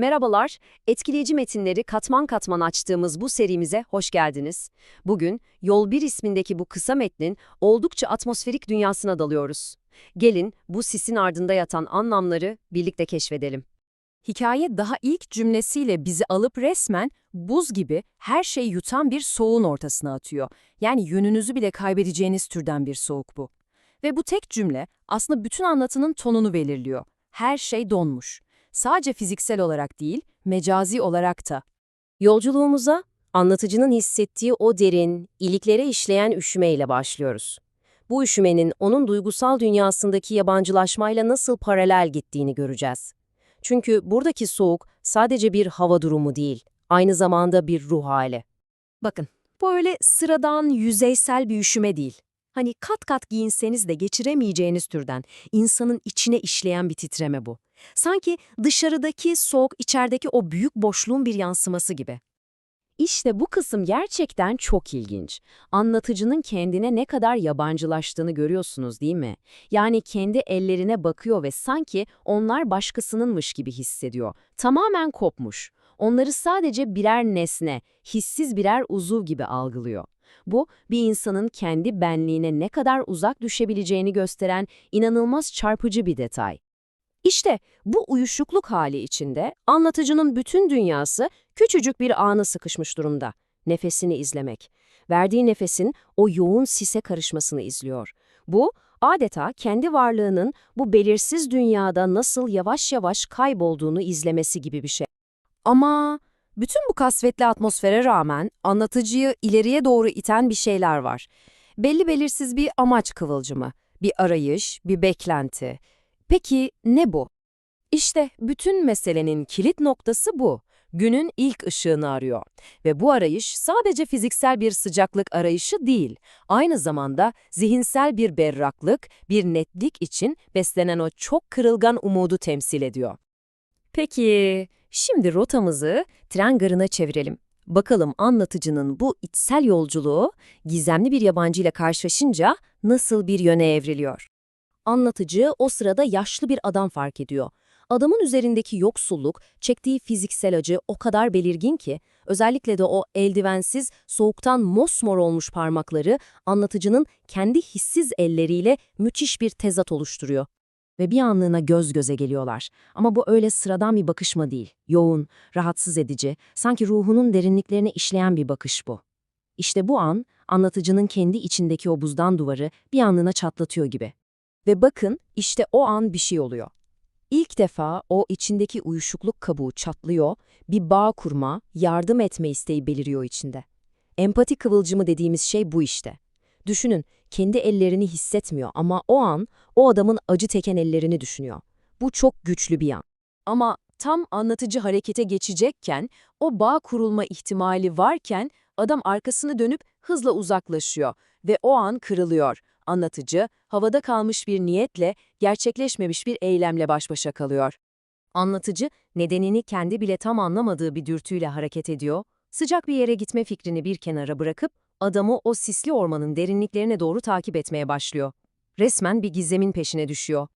Merhabalar, etkileyici metinleri katman katman açtığımız bu serimize hoş geldiniz. Bugün Yol 1 ismindeki bu kısa metnin oldukça atmosferik dünyasına dalıyoruz. Gelin bu sisin ardında yatan anlamları birlikte keşfedelim. Hikaye daha ilk cümlesiyle bizi alıp resmen buz gibi her şeyi yutan bir soğuğun ortasına atıyor. Yani yönünüzü bile kaybedeceğiniz türden bir soğuk bu. Ve bu tek cümle aslında bütün anlatının tonunu belirliyor. Her şey donmuş. Sadece fiziksel olarak değil, mecazi olarak da. Yolculuğumuza anlatıcının hissettiği o derin, iliklere işleyen üşümeyle başlıyoruz. Bu üşümenin onun duygusal dünyasındaki yabancılaşmayla nasıl paralel gittiğini göreceğiz. Çünkü buradaki soğuk sadece bir hava durumu değil, aynı zamanda bir ruh hali. Bakın, bu öyle sıradan, yüzeysel bir üşüme değil. Hani kat kat giyinseniz de geçiremeyeceğiniz türden, insanın içine işleyen bir titreme bu. Sanki dışarıdaki soğuk, içerideki o büyük boşluğun bir yansıması gibi. İşte bu kısım gerçekten çok ilginç. Anlatıcının kendine ne kadar yabancılaştığını görüyorsunuz değil mi? Yani kendi ellerine bakıyor ve sanki onlar başkasınınmış gibi hissediyor. Tamamen kopmuş. Onları sadece birer nesne, hissiz birer uzuv gibi algılıyor. Bu, bir insanın kendi benliğine ne kadar uzak düşebileceğini gösteren inanılmaz çarpıcı bir detay. İşte bu uyuşukluk hali içinde anlatıcının bütün dünyası küçücük bir ana sıkışmış durumda. Nefesini izlemek. Verdiği nefesin o yoğun sise karışmasını izliyor. Bu, adeta kendi varlığının bu belirsiz dünyada nasıl yavaş yavaş kaybolduğunu izlemesi gibi bir şey. Ama bütün bu kasvetli atmosfere rağmen anlatıcıyı ileriye doğru iten bir şeyler var. Belli belirsiz bir amaç kıvılcımı, bir arayış, bir beklenti. Peki ne bu? İşte bütün meselenin kilit noktası bu. Günün ilk ışığını arıyor. Ve bu arayış sadece fiziksel bir sıcaklık arayışı değil, aynı zamanda zihinsel bir berraklık, bir netlik için beslenen o çok kırılgan umudu temsil ediyor. Peki, şimdi rotamızı tren garına çevirelim. Bakalım anlatıcının bu içsel yolculuğu gizemli bir yabancıyla karşılaşınca nasıl bir yöne evriliyor? Anlatıcı o sırada yaşlı bir adam fark ediyor. Adamın üzerindeki yoksulluk, çektiği fiziksel acı o kadar belirgin ki, özellikle de o eldivensiz, soğuktan mosmor olmuş parmakları anlatıcının kendi hissiz elleriyle müthiş bir tezat oluşturuyor. Ve bir anlığına göz göze geliyorlar. Ama bu öyle sıradan bir bakışma değil. Yoğun, rahatsız edici, sanki ruhunun derinliklerine işleyen bir bakış bu. İşte bu an, anlatıcının kendi içindeki o buzdan duvarı bir anlığına çatlatıyor gibi. Ve bakın, işte o an bir şey oluyor. İlk defa o içindeki uyuşukluk kabuğu çatlıyor, bir bağ kurma, yardım etme isteği beliriyor içinde. Empati kıvılcımı dediğimiz şey bu işte. Düşünün, kendi ellerini hissetmiyor ama o an o adamın acı teken ellerini düşünüyor. Bu çok güçlü bir an. Ama tam anlatıcı harekete geçecekken, o bağ kurulma ihtimali varken adam arkasını dönüp hızla uzaklaşıyor ve o an kırılıyor. Anlatıcı, havada kalmış bir niyetle, gerçekleşmemiş bir eylemle baş başa kalıyor. Anlatıcı, nedenini kendi bile tam anlamadığı bir dürtüyle hareket ediyor, sıcak bir yere gitme fikrini bir kenara bırakıp, adamı o sisli ormanın derinliklerine doğru takip etmeye başlıyor. Resmen bir gizemin peşine düşüyor.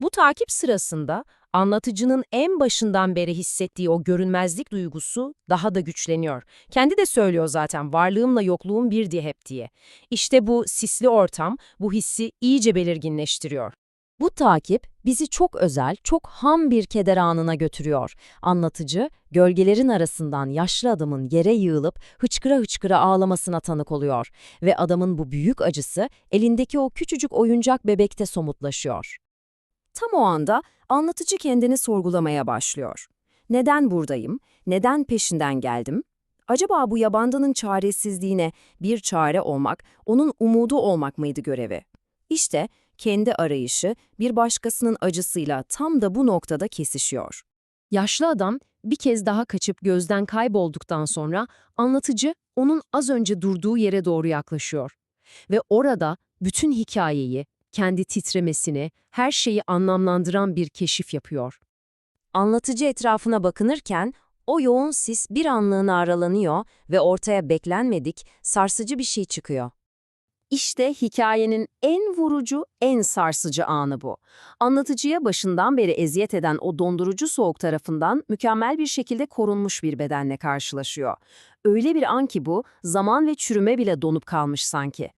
Bu takip sırasında anlatıcının en başından beri hissettiği o görünmezlik duygusu daha da güçleniyor. Kendi de söylüyor zaten varlığımla yokluğum bir diye hep diye. İşte bu sisli ortam bu hissi iyice belirginleştiriyor. Bu takip bizi çok özel, çok ham bir keder anına götürüyor. Anlatıcı, gölgelerin arasından yaşlı adamın yere yığılıp hıçkıra hıçkıra ağlamasına tanık oluyor ve adamın bu büyük acısı elindeki o küçücük oyuncak bebekte somutlaşıyor. Tam o anda anlatıcı kendini sorgulamaya başlıyor. Neden buradayım? Neden peşinden geldim? Acaba bu yabandanın çaresizliğine bir çare olmak, onun umudu olmak mıydı görevi? İşte kendi arayışı bir başkasının acısıyla tam da bu noktada kesişiyor. Yaşlı adam bir kez daha kaçıp gözden kaybolduktan sonra anlatıcı onun az önce durduğu yere doğru yaklaşıyor. Ve orada bütün hikayeyi, kendi titremesini, her şeyi anlamlandıran bir keşif yapıyor. Anlatıcı etrafına bakınırken o yoğun sis bir anlığına aralanıyor ve ortaya beklenmedik, sarsıcı bir şey çıkıyor. İşte hikayenin en vurucu, en sarsıcı anı bu. Anlatıcıya başından beri eziyet eden o dondurucu soğuk tarafından mükemmel bir şekilde korunmuş bir bedenle karşılaşıyor. Öyle bir an ki bu, zaman ve çürüme bile donup kalmış sanki.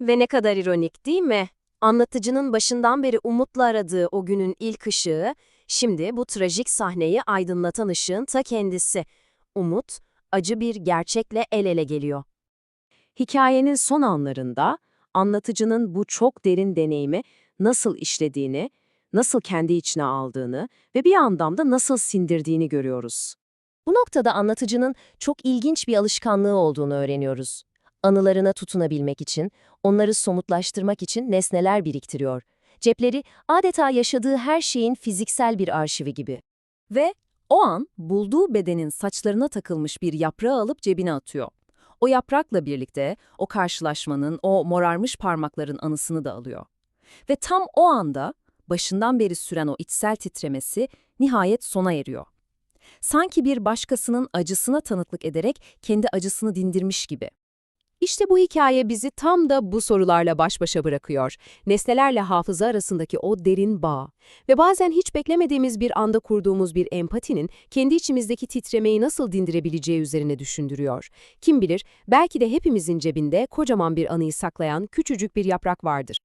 Ve ne kadar ironik değil mi? Anlatıcının başından beri umutla aradığı o günün ilk ışığı, şimdi bu trajik sahneyi aydınlatan ışığın ta kendisi. Umut, acı bir gerçekle el ele geliyor. Hikayenin son anlarında anlatıcının bu çok derin deneyimi nasıl işlediğini, nasıl kendi içine aldığını ve bir anlamda nasıl sindirdiğini görüyoruz. Bu noktada anlatıcının çok ilginç bir alışkanlığı olduğunu öğreniyoruz. Anılarına tutunabilmek için, onları somutlaştırmak için nesneler biriktiriyor. Cepleri adeta yaşadığı her şeyin fiziksel bir arşivi gibi. Ve o an bulduğu bedenin saçlarına takılmış bir yaprağı alıp cebine atıyor. O yaprakla birlikte o karşılaşmanın, o morarmış parmakların anısını da alıyor. Ve tam o anda başından beri süren o içsel titremesi nihayet sona eriyor. Sanki bir başkasının acısına tanıklık ederek kendi acısını dindirmiş gibi. İşte bu hikaye bizi tam da bu sorularla baş başa bırakıyor. Nesnelerle hafıza arasındaki o derin bağ ve bazen hiç beklemediğimiz bir anda kurduğumuz bir empatinin kendi içimizdeki titremeyi nasıl dindirebileceği üzerine düşündürüyor. Kim bilir, belki de hepimizin cebinde kocaman bir anıyı saklayan küçücük bir yaprak vardır.